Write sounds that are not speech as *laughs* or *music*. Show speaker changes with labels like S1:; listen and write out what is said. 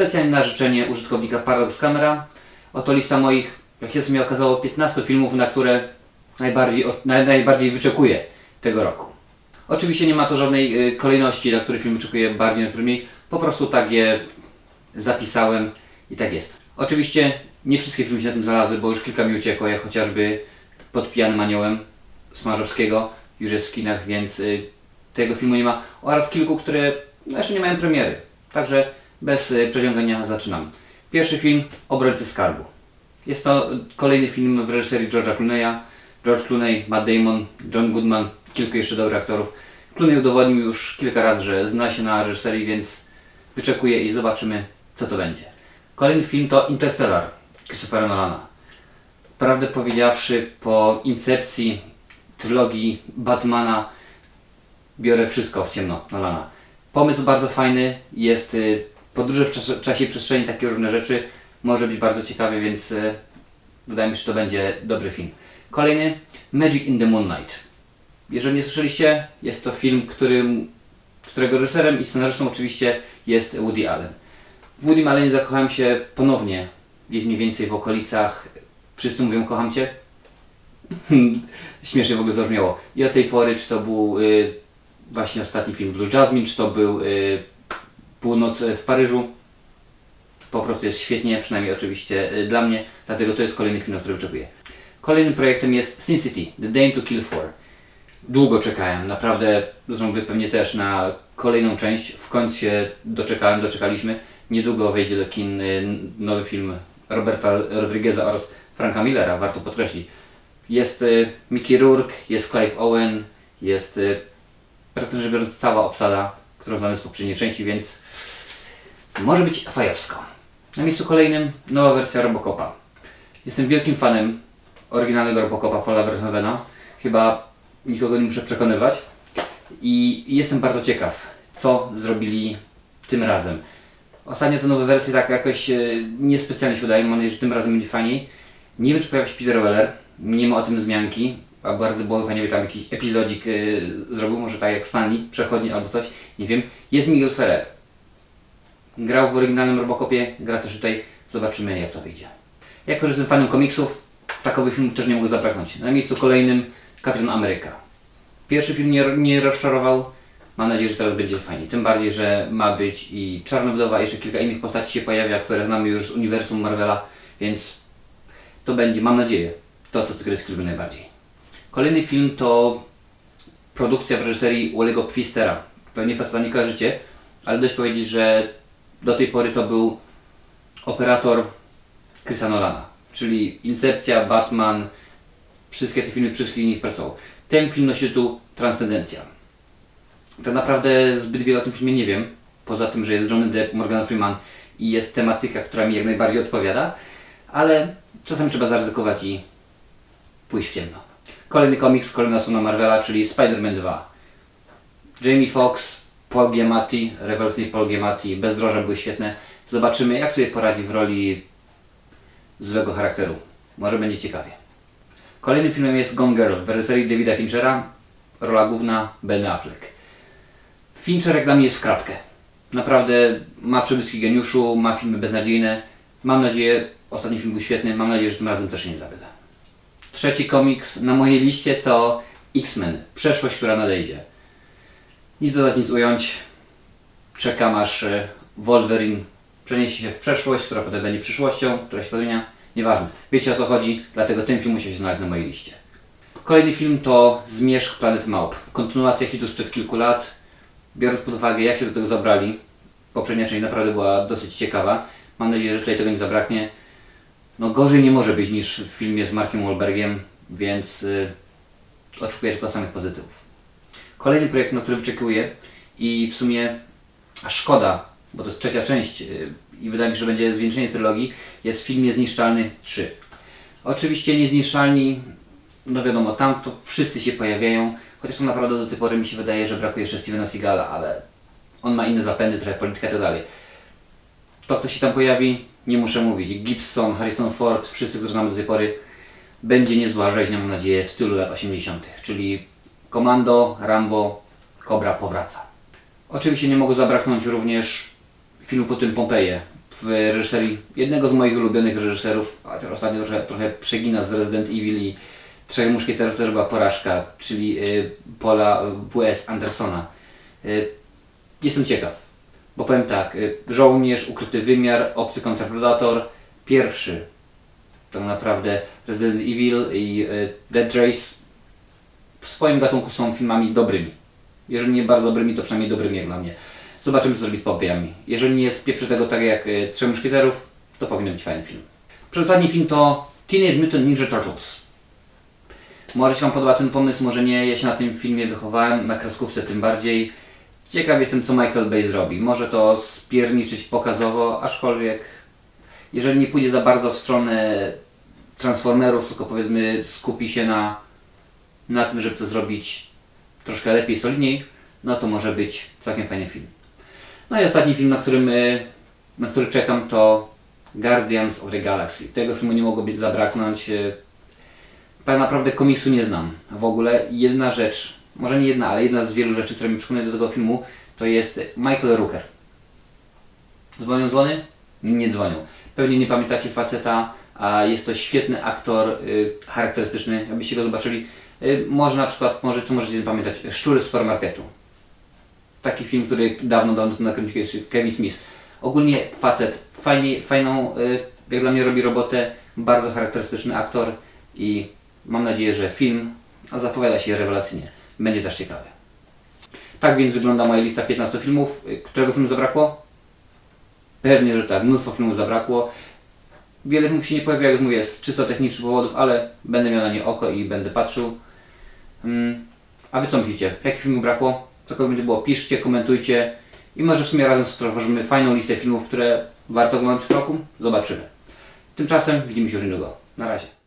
S1: specjalnie na życzenie użytkownika Paradox Camera. Oto lista moich, jak się sumie okazało, 15 filmów, na które najbardziej, najbardziej wyczekuję tego roku. Oczywiście nie ma to żadnej y, kolejności, na który film wyczekuję bardziej, na który mniej. Po prostu tak je zapisałem i tak jest. Oczywiście nie wszystkie filmy się na tym znalazły, bo już kilka mi uciekło, jak chociażby Pod pijanym aniołem Smarzowskiego już jest w kinach, więc y, tego filmu nie ma. Oraz kilku, które no, jeszcze nie mają premiery. Także bez y, przeciągania zaczynam. Pierwszy film Obrońcy Skarbu. Jest to kolejny film w reżyserii George'a Clooney'a. George Clooney, Matt Damon, John Goodman, kilku jeszcze dobrych aktorów. Clooney udowodnił już kilka razy, że zna się na reżyserii, więc wyczekuję i zobaczymy, co to będzie. Kolejny film to Interstellar Christophera Nolana. Prawdę powiedziawszy, po incepcji trylogii Batmana biorę wszystko w ciemno Nolana. Pomysł bardzo fajny, jest y, podróże w czasie, przestrzeni, takie różne rzeczy. Może być bardzo ciekawy, więc y, wydaje mi się, że to będzie dobry film. Kolejny Magic in the Moonlight. Jeżeli nie słyszeliście, jest to film, którym, którego reżyserem i scenarzystą oczywiście jest Woody Allen. W Woody Allenie zakochałem się ponownie, gdzieś mniej więcej w okolicach Wszyscy mówią kocham Cię. *laughs* Śmiesznie w ogóle zabrzmiało. I od tej pory, czy to był y, właśnie ostatni film Blue Jasmine, czy to był y, Północ w Paryżu. Po prostu jest świetnie, przynajmniej oczywiście y, dla mnie, dlatego to jest kolejny film, na który oczekuję. Kolejnym projektem jest Sin City, The Dame to Kill For. Długo czekałem, naprawdę, zresztą Wy pewnie też na kolejną część. W końcu się doczekałem, doczekaliśmy. Niedługo wejdzie do kin y, nowy film Roberta Rodrigueza oraz Franka Millera, warto podkreślić. Jest y, Mickey Rourke, jest Clive Owen, jest praktycznie biorąc cała obsada, którą znamy z poprzedniej części, więc może być fajowsko. Na miejscu kolejnym nowa wersja Robocopa. Jestem wielkim fanem oryginalnego Robocopa Paula Verhoevena. Chyba nikogo nie muszę przekonywać. I jestem bardzo ciekaw, co zrobili tym razem. Ostatnio te nowe wersje tak jakoś e, niespecjalnie się wydają. Mam nadzieję, że tym razem będzie fajniej. Nie wiem, czy pojawi się Peter Weller. Nie ma o tym wzmianki. A bardzo byłoby fajnie, by tam jakiś epizodzik e, zrobił. Może tak jak Stanley, przechodni albo coś. Nie wiem. Jest Miguel Ferrer. Grał w oryginalnym Robocopie, gra też tutaj. Zobaczymy, jak to wyjdzie. Jako, że jestem fanem komiksów, takowych filmów też nie mogę zabraknąć. Na miejscu kolejnym Kapitan Ameryka. Pierwszy film nie, nie rozczarował. Mam nadzieję, że teraz będzie fajnie. Tym bardziej, że ma być i Czarnowdowa, jeszcze kilka innych postaci się pojawia, które znamy już z uniwersum Marvela, więc to będzie, mam nadzieję, to co lubię najbardziej. Kolejny film to produkcja w reżyserii Ullego Pfistera. Pewnie faceta nie kojarzycie, ale dość powiedzieć, że do tej pory to był operator Chrisa Nolana, czyli Incepcja, Batman, wszystkie te filmy, przy wszystkich nich pracował. Ten film nosi tytuł Transcendencja. Tak naprawdę zbyt wiele o tym filmie nie wiem, poza tym, że jest Johnny Depp, Morgan Freeman i jest tematyka, która mi jak najbardziej odpowiada, ale czasami trzeba zaryzykować i pójść w ciemno. Kolejny komiks, kolejna strona Marvela, czyli Spider-Man 2. Jamie Foxx, Paul Giamatti, rewelacyjny Paul Giamatti, Bezdroża były świetne. Zobaczymy, jak sobie poradzi w roli złego charakteru. Może będzie ciekawie. Kolejnym filmem jest Gone Girl w reżyserii Davida Finchera, rola główna Ben Affleck. Fincher jak dla mnie jest w kratkę. Naprawdę ma przemyski geniuszu, ma filmy beznadziejne. Mam nadzieję, ostatni film był świetny, mam nadzieję, że tym razem też się nie zawieda. Trzeci komiks na mojej liście to X-Men, przeszłość, która nadejdzie. Nic dodać, nic ująć. Czekam aż e, Wolverine przeniesie się w przeszłość, która potem będzie przyszłością, która się podmienia. Nieważne. Wiecie o co chodzi, dlatego ten film musi się znaleźć na mojej liście. Kolejny film to Zmierzch Planet Małp. Kontynuacja hitu sprzed kilku lat. Biorąc pod uwagę jak się do tego zabrali, poprzednia część naprawdę była dosyć ciekawa. Mam nadzieję, że tutaj tego nie zabraknie. No gorzej nie może być niż w filmie z Markiem Wahlbergiem, więc y, oczekuję tylko samych pozytywów. Kolejny projekt, na który wyczekuję i w sumie szkoda, bo to jest trzecia część y, i wydaje mi się, że będzie zwieńczenie trylogii, jest film Niezniszczalny 3. Oczywiście Niezniszczalni, no wiadomo, tam to wszyscy się pojawiają, chociaż to naprawdę do tej pory mi się wydaje, że brakuje jeszcze Stevena Seagala, ale on ma inne zapędy, trochę polityka i tak dalej. To, kto się tam pojawi, nie muszę mówić. Gibson, Harrison Ford, wszyscy, którzy znamy do tej pory, będzie niezła rzeźnia, mam nadzieję, w stylu lat 80., czyli Komando, Rambo, Cobra powraca. Oczywiście nie mogło zabraknąć również filmu po tym Pompeje. w reżyserii jednego z moich ulubionych reżyserów, a teraz ostatnio trochę, trochę przegina z Resident Evil i Trzech Muszkieterów też była porażka, czyli y, Paula W.S. Andersona. Y, jestem ciekaw, bo powiem tak, y, Żołnierz, Ukryty Wymiar, Obcy Kontrpredator, pierwszy tak naprawdę Resident Evil i y, Dead Race w swoim gatunku są filmami dobrymi. Jeżeli nie bardzo dobrymi, to przynajmniej dobrymi jak dla mnie. Zobaczymy co zrobi z popiami. Jeżeli nie spieprzy tego tak jak y, Trzech Muszkieterów, to powinien być fajny film. Przedostatni film to Teenage Mutant Ninja Turtles. Może się Wam podoba ten pomysł, może nie. Ja się na tym filmie wychowałem, na kreskówce tym bardziej. Ciekaw jestem, co Michael Bay zrobi. Może to spierniczyć pokazowo, aczkolwiek jeżeli nie pójdzie za bardzo w stronę Transformerów, tylko powiedzmy skupi się na, na tym, żeby to zrobić troszkę lepiej, solidniej, no to może być całkiem fajny film. No i ostatni film, na, którym, y, na który czekam to Guardians of the Galaxy. Tego filmu nie mogło być zabraknąć. tak naprawdę komiksu nie znam w ogóle. Jedna rzecz, może nie jedna, ale jedna z wielu rzeczy, które mi przekonuje do tego filmu, to jest Michael Rooker. Dzwonią dzwony? Nie dzwonią. Pewnie nie pamiętacie faceta, a jest to świetny aktor, y, charakterystyczny, abyście go zobaczyli. Y, może na przykład, może co możecie pamiętać, Szczury z supermarketu. Taki film, który dawno, dawno nakręcił Kevin Smith. Ogólnie facet, fajnie, fajną, y, jak dla mnie robi robotę, bardzo charakterystyczny aktor i mam nadzieję, że film zapowiada się rewelacyjnie. Będzie też ciekawy. Tak więc wygląda moja lista 15 filmów. Którego filmu zabrakło? Pewnie, że tak. Mnóstwo filmów zabrakło. Wiele filmów się nie pojawia, jak już mówię, z czysto technicznych powodów, ale będę miał na nie oko i będę patrzył. Mm. A Wy co myślicie? Jakich filmów brakło? Cokolwiek będzie było, piszcie, komentujcie i może w sumie razem stworzymy fajną listę filmów, które warto oglądać w roku. Zobaczymy. Tymczasem widzimy się już niedługo. Na razie.